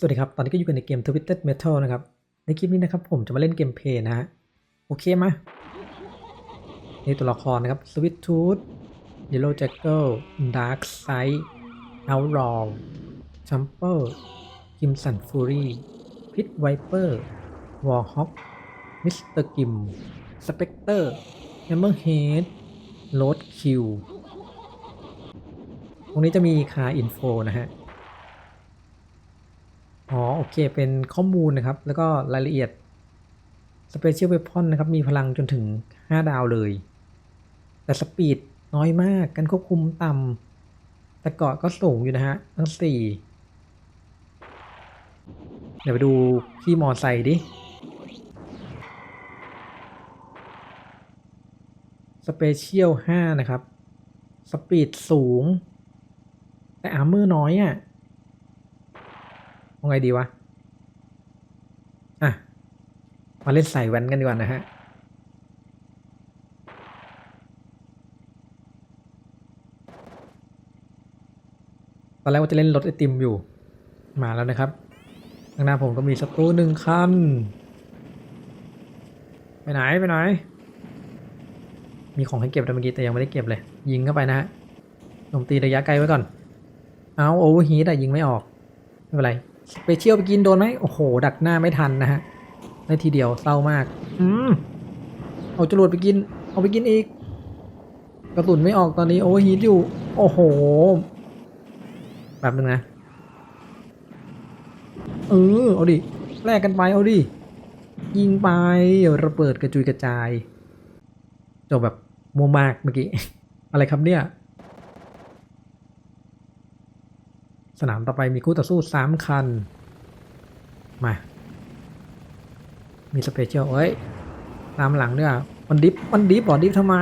สวัสดีครับ ตอนนี้ก็อยู่กันในเกม Twisted Metal นะครับ ในคลิปนี้นะครับผมจะมาเล่นเกมเพย์นะฮะ โอเคมานี่ตัวละครนะครับ Sweet Tooth Yellow Jackal Dark Side Outlaw Jumper Crimson Fury Pit Viper Warhawk Mr. Kim Spectre Hammerhead Roadkill ตรงนี้จะมีคาอินโฟนะฮะ อ๋อโอเค เป็นข้อมูลนะครับ แล้วก็รายละเอียด Special Weapon นะครับ มีพลังจนถึง 5 ดาวเลย แต่สปีดน้อยมาก การควบคุมต่ำแต่เกาะก็สูงอยู่นะฮะ ทั้ง 4 เดี๋ยวไปดูพี่มอไซค์ดิ สเปเชียล 5 นะครับ สปีดสูง แต่อาร์เมอร์น้อยอะ ไงดีวะ อะ มาเล่นใส่แว่นกันดีกว่านะฮะ ตอนแรกว่าจะเล่นรถไอติมอยู่ มาแล้วนะครับ ข้างหน้าผมก็มีศัตรูหนึ่งคัน ไปไหนไปไหน มีของให้เก็บแต่เมื่อกี้แต่ยังไม่ได้เก็บเลย ยิงเข้าไปนะฮะโจมตีระยะไกลไว้ก่อน เอาโอเวอร์ฮีทอะยิงไม่ออก ไม่เป็นไร สเปเชียลไปกินโดนไหมโอ้โห ดักหน้าไม่ทันนะฮะได้ทีเดียวเศร้ามาก อืมเอาจรวดไปกิน เอาไปกินอีก กระสุนไม่ออกตอนนี้โอเวอร์ฮีทอยู่ โอ้โห แบบนึงนะ เออ เอาดิ แลกกันไป เอาดิ ยิงไประเบิดกระจุยกระจาย จบแบบโมวมากเมื่อกี้ อะไรครับเนี่ย สนามต่อไปมีคู่ต่อสู้สามคัน มา มีสเปเชียลเอ้ย ตามหลังด้วยอะมันดิฟมันดิฟเหรอดิฟทำไม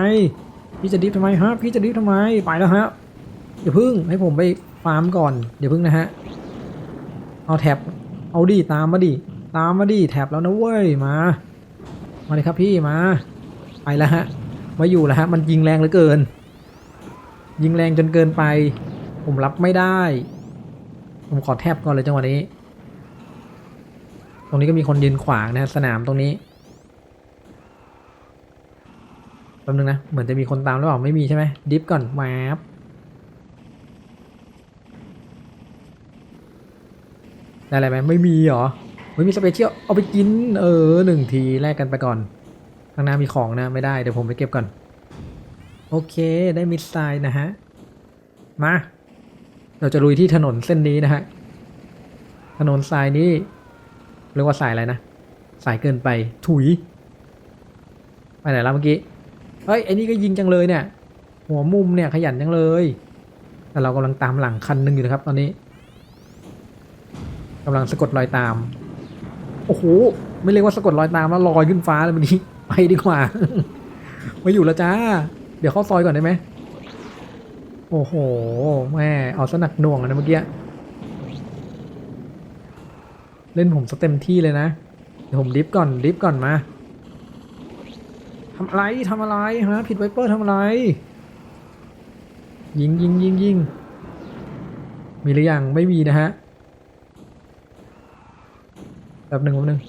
พี่จะดิฟทำไมฮะ พี่จะดิฟทำไม ไปแล้วฮะเดี๋ยวพึ่งให้ผมไปฟาร์มก่อนเดี๋ยวพึ่งนะฮะ เอาแท็บ เอาดิตามมาดิ ตามมาดิแท็บแล้วนะเว้ย มา มาเลยครับพี่มา ไปแล้วฮะ มาอยู่แล้วฮะ มันยิงแรงเหลือเกิน ยิงแรงจนเกินไป ผมรับไม่ได้ ผมขอแทบก่อนเลยจังหวะนี้ ตรงนี้ก็มีคนยืนขวางนะสนามตรงนี้แป๊บนึงนะ เหมือนจะมีคนตามหรือเปล่า ไม่มีใช่ไหมดิฟก่อนแวบได้อะไรไหมไม่มีเหรอไม่มีสเปเชียลเอาไปกิน เออหนึ่งทีแลกกันไปก่อนข้างหน้ามีของนะไม่ได้ เดี๋ยวผมไปเก็บก่อน โอเคได้มิดไซน์นะฮะ มา เราจะลุยที่ถนนเส้นนี้นะฮะ ถนนสายนี้ เรียกว่าสายอะไรนะ สายเกินไป ถุย ไปไหนแล้วเมื่อกี้ เฮ้ยไอ้นี่ก็ยิงจังเลยเนี่ย หัวมุมเนี่ยขยันจังเลย แต่เรากำลังตามหลังคันหนึ่งอยู่นะครับ ตอนนี้กำลังสะกดรอยตาม โอ้โห ไม่เรียกว่าสะกดรอยตามแล้วลอยขึ้นฟ้าเลยมันนี้ ไปดีกว่าไม่อยู่แล้วจ้า เดี๋ยวเข้าซอยก่อนได้ไหม โอ้โห แม่ เอาสนักหน่วงนะเมื่อกี้ เล่นผมสเต็มที่เลยนะ เดี๋ยวผมดิฟก่อน ดิฟก่อนมาทำอะไรทำอะไรฮะผิดไวเปอร์ทำอะไร ยิงยิงยิงยิงมีหรือยังไม่มีนะฮะแบบหนึ่งแบบหนึ่ง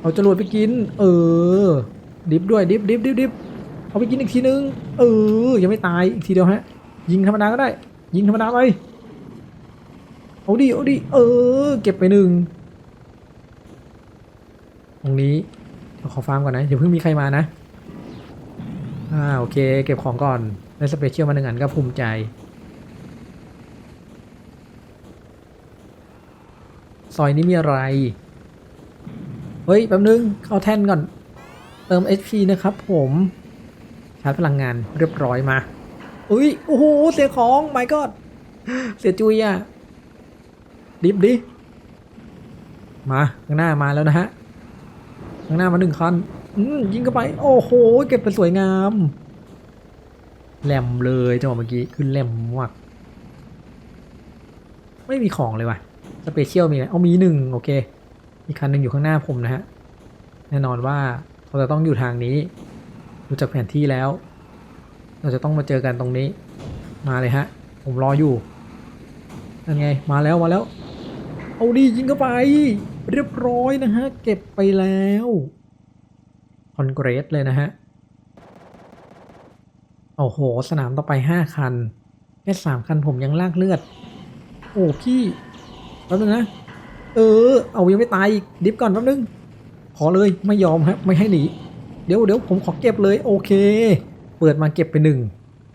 เอาจรวดไปกิน เออ ดิฟด้วยดิฟดิฟดิฟดิฟ เอาไปกินอีกทีนึง เออ ยังไม่ตายอีกทีเดียวฮะ ยิงธรรมดาก็ได้ ยิงธรรมดาไป เอาดิ เอาดิ เออ เก็บไปหนึ่ง ตรงนี้เราขอฟาร์มก่อนนะอย่าเพิ่งมีใครมานะ อ่า โอเค เก็บของก่อน ได้สเปเชียลมาหนึ่งอันก็ภูมิใจซอยนี้มีอะไร เฮ้ย แป๊บนึงเข้าแท่นก่อน เติม HP นะครับผม ชาร์จพลังงานเรียบร้อยมา อุ้ย โอ้โห เสียของ my god เสียจุยอะดิบดิ มาข้างหน้ามาแล้วนะฮะ ข้างหน้ามาหนึ่งคันอืมยิงเข้าไป โอ้โห เก็บไปสวยงาม แหลมเลยจังหวะเมื่อกี้คือแหลมมาก ไม่มีของเลยว่ะ สเปเชียลมีไหมเอามีหนึ่งโอเคมีคันหนึ่งอยู่ข้างหน้าผมนะฮะ แน่นอนว่าเราจะต้องอยู่ทางนี้ ดูจากแผนที่แล้ว เราจะต้องมาเจอกันตรงนี้ มาเลยฮะ ผมรออยู่นั่นไง มาแล้วมาแล้ว เอาดียิงเข้าไป เรียบร้อยนะฮะ เก็บไปแล้วคอนเกรสเลยนะฮะ โอ้โห สนามต่อไปห้าคัน แค่สามคันผมยังลากเลือด โอ้พี่แป๊บนึงนะ เออ เอายังไม่ตายอีก ดิฟก่อนแป๊บนึง ขอเลยไม่ยอมครับไม่ให้หนี ดี๋ยวเดี๋ยวผมขอเก็บเลยโอเค เปิดมาเก็บไปหนึ่ง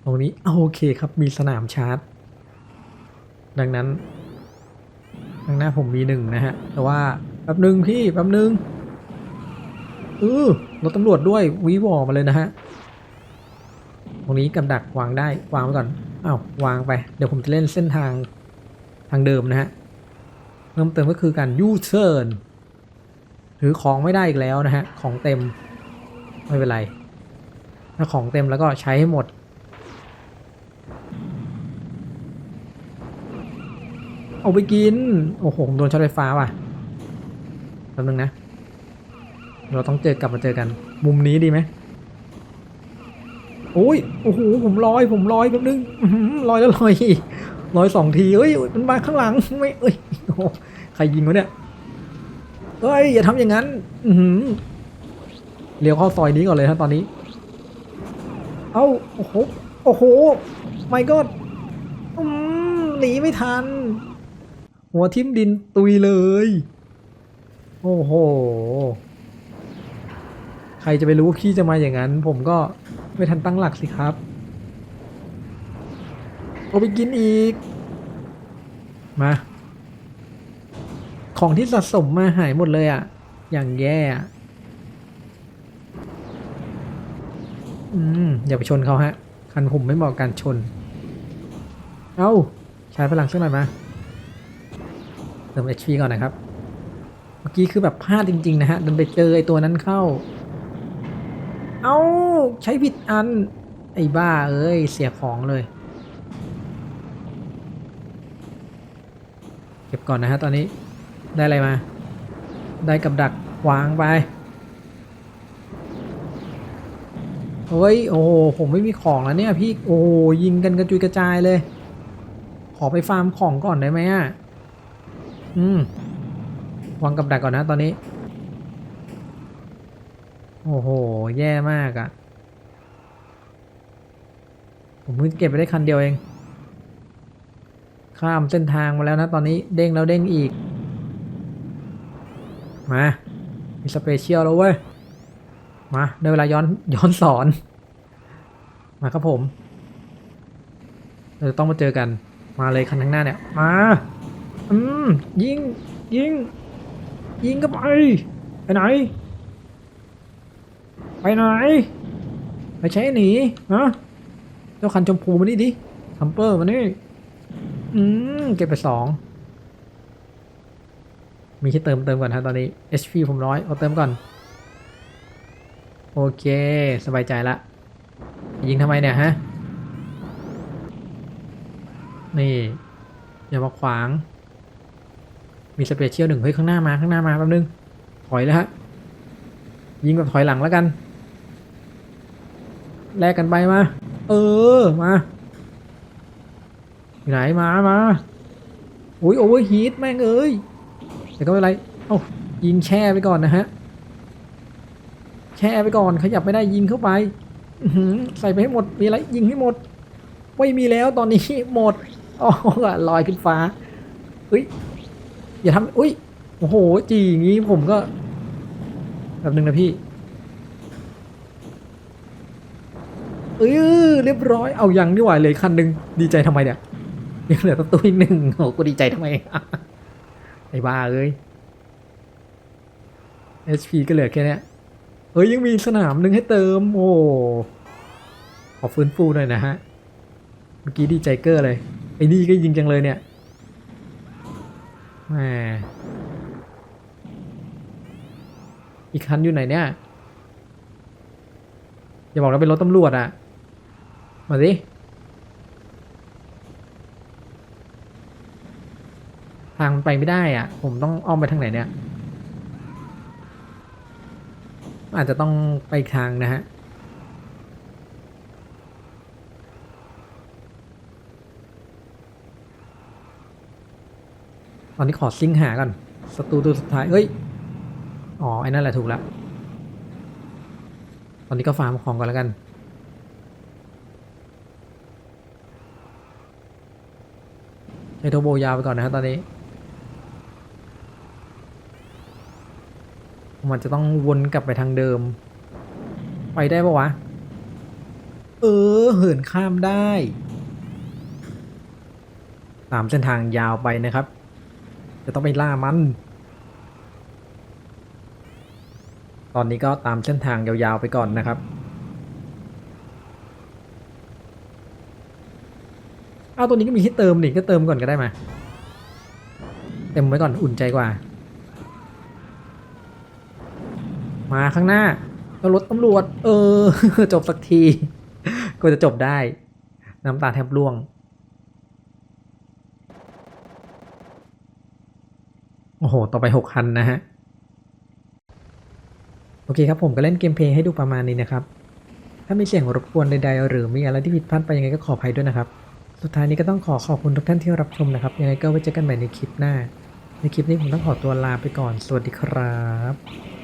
ตรงนี้โอเคครับมีสนามชาร์จ ดังนั้นข้างหน้าผมมีหนึ่งนะฮะ แต่ว่าแป๊บหนึ่งพี่แป๊บหนึ่งเออรถตำรวจด้วยวีวอมาเลยนะฮะ ตรงนี้กับดักวางได้วางไว้ก่อนอ้าววางไป เดี๋ยวผมจะเล่นเส้นทางทางเดิมนะฮะเพิ่มเติมก็คือการยูเทิร์นถือของไม่ได้อีกแล้วนะฮะ ของเต็ม ไม่เป็นไร ถ้าของเต็มแล้วก็ใช้ให้หมด เอาไปกิน โอ้โห โดนช็อตไฟฟ้าว่ะแป๊บนึงนะ เราต้องเจอกลับมาเจอกัน มุมนี้ดีไหมโอ้ย โอ้โห ผมลอย ผมลอยแป๊บนึงลอยแล้วลอยอีกลอยสองทีเอ้ย มันมาข้างหลัง ไม่ เอ้ยโอ้ใครยิงวะเนี่ยเฮ้ย อย่าทำอย่างนั้น อื เลี้ยวเข้าซอยนี้ก่อนเลยฮะตอนนี้ เอ้า โอ้โห โอ้โห ไม่ก็อืมหนีไม่ทัน หัวทิ่มดินตุยเลย โอ้โห ใครจะไปรู้ว่าพี่จะมาอย่างนั้น ผมก็ไม่ทันตั้งหลักสิครับเอาไปกินอีก มา ของที่สะสมมาหายหมดเลยอะ่ะ อย่างแย่อะ อืมอย่าไปชนเขาฮะ คันผมไม่เหมาะกับการชน เอาใช้พลังสักหน่อยมาเติม HP ก่อนนะครับ เมื่อกี้คือแบบพลาดจริง ๆ นะฮะดันไปเจอไอตัวนั้นเข้า เอาใช้ผิดอัน ไอ้บ้าเอ้ย เสียของเลย เก็บก่อนนะฮะตอนนี้ได้อะไรมา ได้กับดักวางไป เฮ้ย โอ้โห ผมไม่มีของแล้วเนี่ยพี่ โอ้โหยิงกันกระจุยกระจายเลย ขอไปฟาร์มของก่อนได้ไหมอะ อืม วางกับดักก่อนนะตอนนี้ โอ้โห แย่มากอะ่ะ ผมเพิ่งเก็บไปได้คันเดียวเอง ข้ามเส้นทางมาแล้วนะตอนนี้เด้งแล้วเด้งอีก มา มีสเปเชียลแล้วเว้ย มาได้เวลาย้อนย้อนสอน มาครับผมเราจะต้องมาเจอกัน มาเลยคันข้างหน้าเนี่ยมาอืมยิงยิงยิงก็ไปไปไหน ไปไหน ไปใช้หนีฮะเจ้าคันชมพูมานี่ดิทัมเปอร์มานี่อืมเก็บไปสองมีที่เติมเติมก่อนฮะตอนนี้ HP ผมร้อยเอาเติมก่อน โอเค สบายใจละยิงทำไมเนี่ยฮะ นี่ อย่ามาขวาง มีสเปเชียลหนึ่งเฮ้ยข้างหน้ามาข้างหน้ามาแป๊บนึง ถอยเลยฮะ ยิงแบบถอยหลังแล้วกัน แลกกันไปมา เออ มาอยู่ไหนมา มาอุ้ยโอเวอร์ฮีทแม่งเอ้ยแต่ก็ไม่เป็นไร เอ้ายิงแช่ไปก่อนนะฮะ แช่ไปก่อนขยับไม่ได้ยิงเข้าไปอืใส่ไปให้หมดมีอะไรยิงให้หมด ไม่มีแล้วตอนนี้หมดอ๋อลอยขึ้นฟ้าเฮ้ยอย่าทำอุ้ยโอ้โหจีอย่างนี้ผมก็แบบนึงนะพี่เออเรียบร้อยเอายังนี่หว่าเลยคันหนึ่งดีใจทำไมเนี่ยยังเหลือตัวอีกหนึ่งโอ้กูดีใจทำไมไอ้บ้าเอ้ย HP ก็เหลือแค่นี้ เฮ้ยยังมีสนามหนึ่งให้เติม โอ้ขอฟื้นฟูหน่อยนะฮะ เมื่อกี้ดีใจเกอร์เลย ไอ้นี่ก็ยิงจังเลยเนี่ยแหมอีกคันอยู่ไหนเนี่ย อย่าบอกว่าเป็นรถตำรวจอะมาสิทางมันไปไม่ได้อะผมต้องอ้อมไปทางไหนเนี่ย อาจจะต้องไปทางนะฮะตอนนี้ขอซิงหาก่อนศัตรูตัวสุดท้ายเอ้ย อ๋อ ไอ้นั่นแหละถูกแล้วตอนนี้ก็ฟาร์มของก่อนแล้วกันใช้โทโบยาวไปก่อนนะครับตอนนี้ มันจะต้องวนกลับไปทางเดิม ไปได้ปะวะ เออ เหินข้ามได้ ตามเส้นทางยาวไปนะครับ จะต้องไปล่ามัน ตอนนี้ก็ตามเส้นทางยาวๆไปก่อนนะครับเอาตัวนี้ก็มีให้เติมนี่ก็เติมก่อนก็ได้มา เต็มไว้ก่อนอุ่นใจกว่า มาข้างหน้าก็รถตำรวจ เออ จบสักที ก็จะจบได้ น้ำตาแทบร่วง โอ้โห ต่อไปหกคันนะฮะ โอเคครับผมก็เล่นเกมเพลย์ให้ดูประมาณนี้นะครับ ถ้ามีเสียงรบกวนใดๆ หรือมีอะไรที่ผิดพลาดไปยังไงก็ขออภัยด้วยนะครับ สุดท้ายนี้ก็ต้องขอขอบคุณทุกท่านที่รับชมนะครับ ยังไงก็ไว้เจอกันใหม่ในคลิปหน้า ในคลิปนี้ผมต้องขอตัวลาไปก่อน สวัสดีครับ